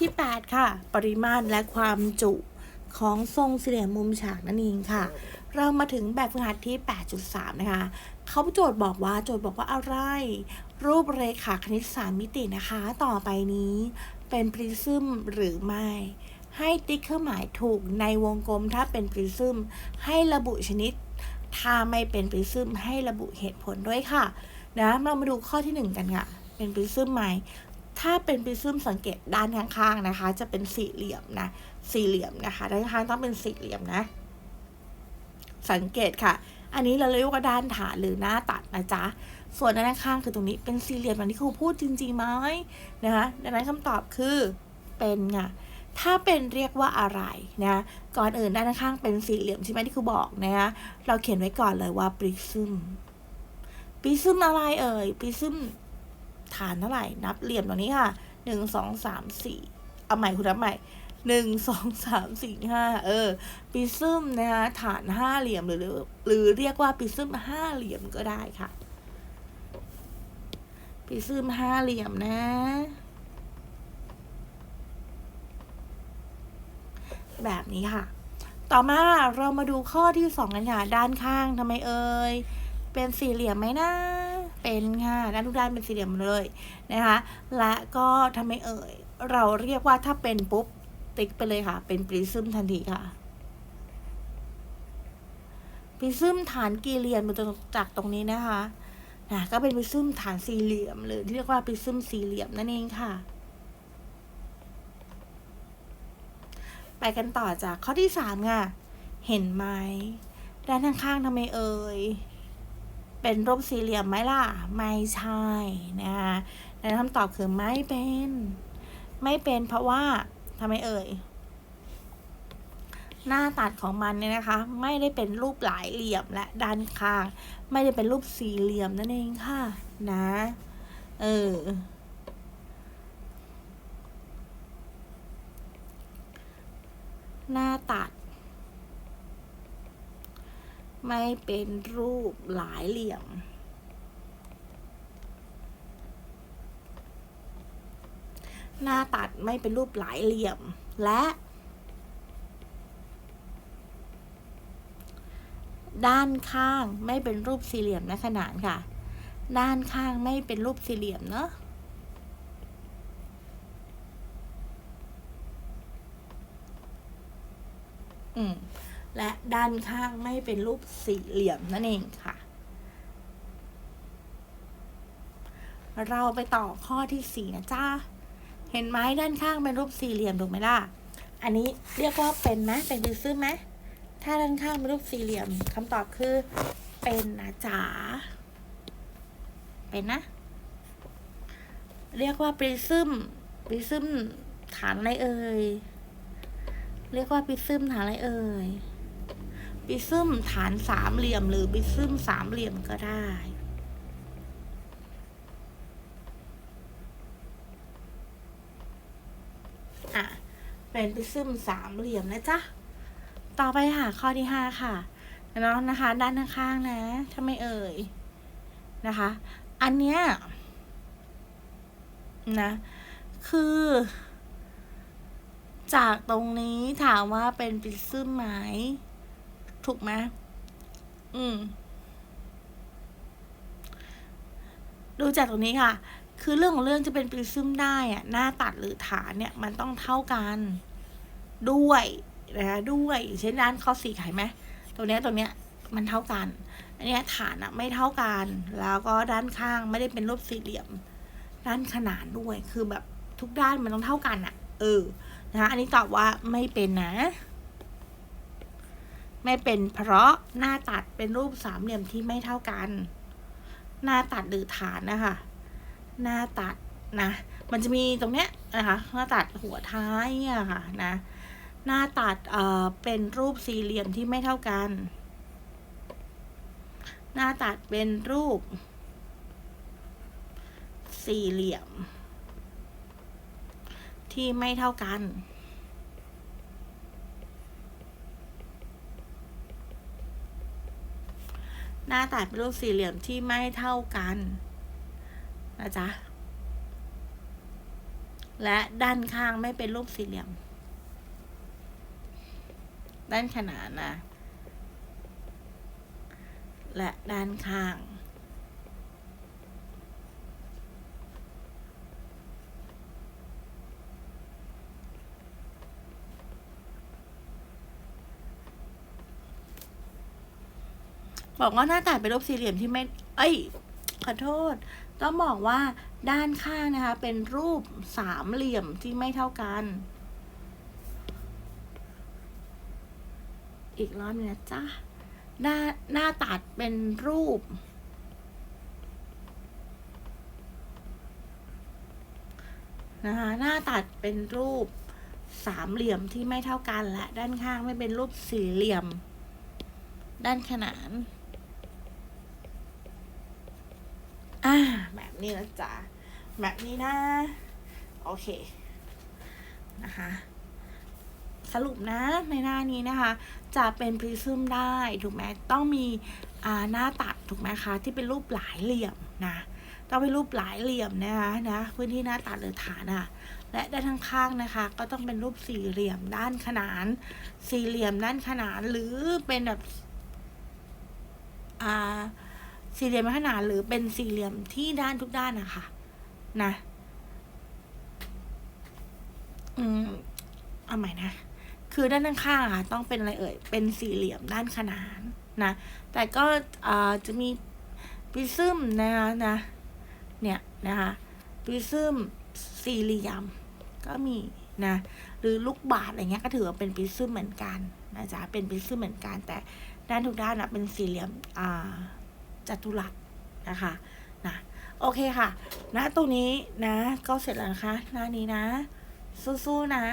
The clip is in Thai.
ที่ 8 ค่ะ ปริมาตรและความจุของทรงสี่เหลี่ยมมุมฉากนั่นเองค่ะ เรามาถึงแบบฝึกหัดที่ 8.3 นะคะ เขาโจทย์บอกว่าโจทย์บอกว่าอะไร รูปเรขาคณิต3มิตินะคะ ต่อไปนี้เป็นปริซึมหรือไม่ ให้ติ๊กเครื่องหมายถูกในวงกลมถ้าเป็นปริซึมให้ระบุชนิด ถ้าไม่เป็นปริซึมให้ระบุเหตุผลด้วยค่ะนะเรามาดูข้อที่ 1 กันค่ะ เป็นปริซึมไหม ถ้าเป็นปริซึมสังเกตด้านข้างๆนะคะ จะเป็นสี่เหลี่ยมนะ สี่เหลี่ยมนะคะ ด้านข้างต้องเป็นสี่เหลี่ยมนะ สังเกตค่ะ อันนี้เราเรียกว่าด้านฐานหรือหน้าตัดนะจ๊ะ ส่วนด้านข้างคือตรงนี้เป็นสี่เหลี่ยมอย่างที่ครูพูดจริงๆไหมนะคะ ดังนั้นคำตอบคือเป็นไงถ้าเป็นเรียกว่าอะไรนะ ก่อนอื่นด้านข้างเป็นสี่เหลี่ยมใช่ไหมที่ครูบอกนะคะเราเขียนไว้ก่อนเลยว่าปริซึมปริซึมอะไรเอ่ยปริซึม ฐานเท่าไหร่ นับเหลี่ยมตรงนี้ค่ะหนึ่งสองสามสี่เอาใหม่คุณนับใหม่หนึ่งสองสามสี่ห้าเออปริซึมนะคะฐานห้าเหลี่ยมหรือ หรือหรือเรียกว่าปริซึมห้าเหลี่ยมก็ได้ค่ะปริซึมห้าเหลี่ยมนะ แบบนี้ค่ะ ต่อมาเรามาดูข้อที่สองกันค่ะด้านข้างทำไมเอ่ยเป็นสี่เหลี่ยมไหมนะ เป็นค่ะด้านทุกด้านเป็นสี่เหลี่ยมเลยนะคะ และก็ทำไมเอ่ย เราเรียกว่าถ้าเป็นปุ๊บติ๊กไปเลยค่ะ เป็นปริซึมทันทีค่ะปริซึมฐานกี่เหลี่ยมมาจากตรงนี้นะคะนะก็เป็นปริซึมฐานสี่เหลี่ยมหรือที่เรียกว่าปริซึมสี่เหลี่ยมนั่นเองค่ะ ไปกันต่อจากข้อที่สามค่ะ เห็นไหมด้านข้างๆทำไมเอ่ย เป็นรูปสี่เหลี่ยมไหมล่ะ ไม่ใช่นะคะดังนั้นคำตอบคือไม่เป็น ไม่เป็นเพราะว่าทำไมเอ่ย หน้าตัดของมันเนี่ยนะคะ ไม่ได้เป็นรูปหลายเหลี่ยมและด้านข้าง ไม่ได้เป็นรูปสี่เหลี่ยมนั่นเองค่ะ นะ เออหน้าตัด ไม่เป็นรูปหลายเหลี่ยม หน้าตัดไม่เป็นรูปหลายเหลี่ยม และ ด้านข้างไม่เป็นรูปสี่เหลี่ยมและขนานค่ะ ด้านข้างไม่เป็นรูปสี่เหลี่ยมเนอะอืม และด้านข้างไม่เป็นรูปสี่เหลี่ยมนั่นเองค่ะ เราไปต่อข้อที่สี่นะจ้าเห็นไหมด้านข้างเป็นรูปสี่เหลี่ยมถูกไหมล่ะ อันนี้เรียกว่าเป็นไหมเป็นปริซึมไหมถ้าด้านข้างเป็นรูปสี่เหลี่ยมคำตอบคือ เป็นนะจ๋าเป็นนะ เรียกว่าปริซึมปริซึมฐานอะไรเอ่ยเรียกว่าปริซึมฐานอะไรเอ่ย ปริซึมฐานสามเหลี่ยมหรือปริซึมสามเหลี่ยมก็ได้อะเป็นปริซึมสามเหลี่ยมนะจ๊ะ ต่อไปค่ะข้อที่ห้าค่ะน้องนะคะ ด้านข้างๆนะทำไม่เอ่ยนะคะ อันเนี้ยนะ คือ จากตรงนี้ถามว่าเป็นปริซึมไหม ถูกไหมอืม ดูจากตรงนี้ค่ะ คือเรื่องของเรื่องจะเป็นปริซึมได้อะหน้าตัดหรือฐานเนี่ย มันต้องเท่ากัน ด้วยนะคะด้วยเช่นด้านข้อสี่เห็นไหมตรงเนี้ยตรงเนี้ย มันเท่ากัน อันเนี้ยฐานอะไม่เท่ากัน แล้วก็ด้านข้างไม่ได้เป็นรูปสี่เหลี่ยม ด้านขนานด้วย คือแบบทุกด้านมันต้องเท่ากันอะเออ นะคะอันนี้ตอบว่าไม่เป็นนะ ไม่เป็นเพราะหน้าตัดเป็นรูปสามเหลี่ยมที่ไม่เท่ากัน หน้าตัดหรือฐานนะคะ หน้าตัดนะ มันจะมีตรงเนี้ยนะคะ หน้าตัดหัวท้ายเนี่ยค่ะนะ หน้าตัดเอ่อเป็นรูปสี่เหลี่ยมที่ไม่เท่ากัน หน้าตัดเป็นรูป สี่เหลี่ยม ที่ไม่เท่ากัน หน้าตัดเป็นรูปสี่เหลี่ยมที่ไม่เท่ากันนะจ๊ะ และด้านข้างไม่เป็นรูปสี่เหลี่ยม ด้านขนานนะ และด้านข้าง บอกว่าหน้าตัดเป็นรูปสี่เหลี่ยมที่ไม่ เอ้ย ขอโทษ ต้องบอกว่าด้านข้างนะคะ เป็นรูปสามเหลี่ยมที่ไม่เท่ากัน อีกรอบนึงนะจ๊ะหน้าหน้าตัดเป็นรูป นะคะ หน้าตัดเป็นรูปสามเหลี่ยมที่ไม่เท่ากันและด้านข้างไม่เป็นรูปสี่เหลี่ยม ด้านขนาน อ่าแบบนี้นะจ๊ะแบบนี้นะ โอเคนะคะสรุปนะในหน้านี้นะคะ จะเป็นพริซึมได้ถูกไหมต้องมีอ่าหน้าตัดถูกไหมคะ ที่เป็นรูปหลายเหลี่ยมนะต้องเป็นรูปหลายเหลี่ยมนะคะนะพื้นที่หน้าตัดหรือฐานอะและด้านข้างๆนะคะ ก็ต้องเป็นรูปสี่เหลี่ยมด้านขนาน สี่เหลี่ยมด้านขนานหรือเป็นแบบอ่า สี่เหลี่ยมขนานหรือเป็นสี่เหลี่ยมที่ด้านทุกด้านนะคะ นะ อืมเอาใหม่นะ คือด้านข้างๆอะค่ะต้องเป็นอะไรเอ่ย เป็นสี่เหลี่ยมด้านขนานนะ แต่ก็จะมีปริซึมนะคะนะ เนี่ยนะคะปริซึมสี่เหลี่ยม ก็มีนะ หรือลูกบาศก์อะไรเงี้ยก็ถือว่าเป็นปริซึมเหมือนกันนะจ๊ะเป็นปริซึมเหมือนกันแต่ด้านทุกด้านนะเป็นสี่เหลี่ยมอ่า จัตุรัสนะคะนะโอเคค่ะ นะตรงนี้นะ ก็เสร็จแล้วนะคะ หน้านี้นะ สู้ๆนะ